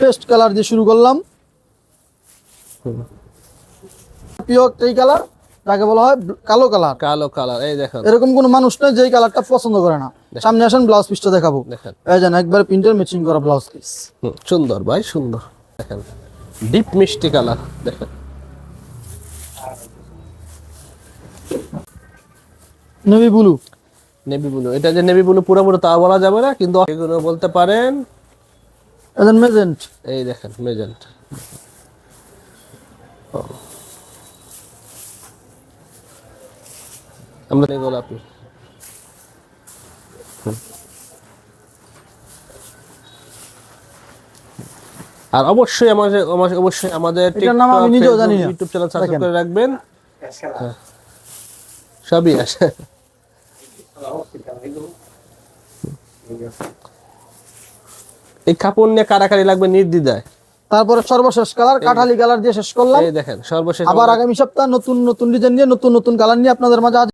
Paste colour দিয়ে শুরু করলাম। প্রিয় এই কালার যাকে বলা হয় কালো কালার। কালো কালার এই দেখেন। এরকম কোনো মানুষ নেই যে কালারটা পছন্দ করে না। সামনে আসেন ব্লাউজ পিসটা দেখাবো। দেখেন। এই যেন একবার প্রিন্টের ম্যাচিং করা ব্লাউজ পিস সুন্দর ভাই সুন্দর। দেখেন ডিপ মিষ্টি কালার দেখেন। নেভি ব্লু নেভি ব্লু এটা যে নেভি ব্লু পুরোপুরি তা বলা যাবে না কিন্তু এগুলো বলতে পারেন এজন মেজেন্ট? এই দেখেন মেজেন্ট। আমরা গোলাপি আর অবশ্যই আমাদের অবশ্যই আমাদের নাম আমি নিজেও জানি না। ইউটিউব চ্যানেল সাবস্ক্রাইব করে রাখবেন। হ্যাঁ। সবই আছে। এই কাপড় নিয়ে কারাকারি লাগবে নির্দিদায় তারপরে সর্বশেষ কালার কাঠালি কালার দিয়ে শেষ করলাম। দেখেন সর্বশেষ আবার আগামী সপ্তাহ নতুন নতুন ডিজাইন নিয়ে নতুন নতুন কালার নিয়ে আপনাদের মাঝে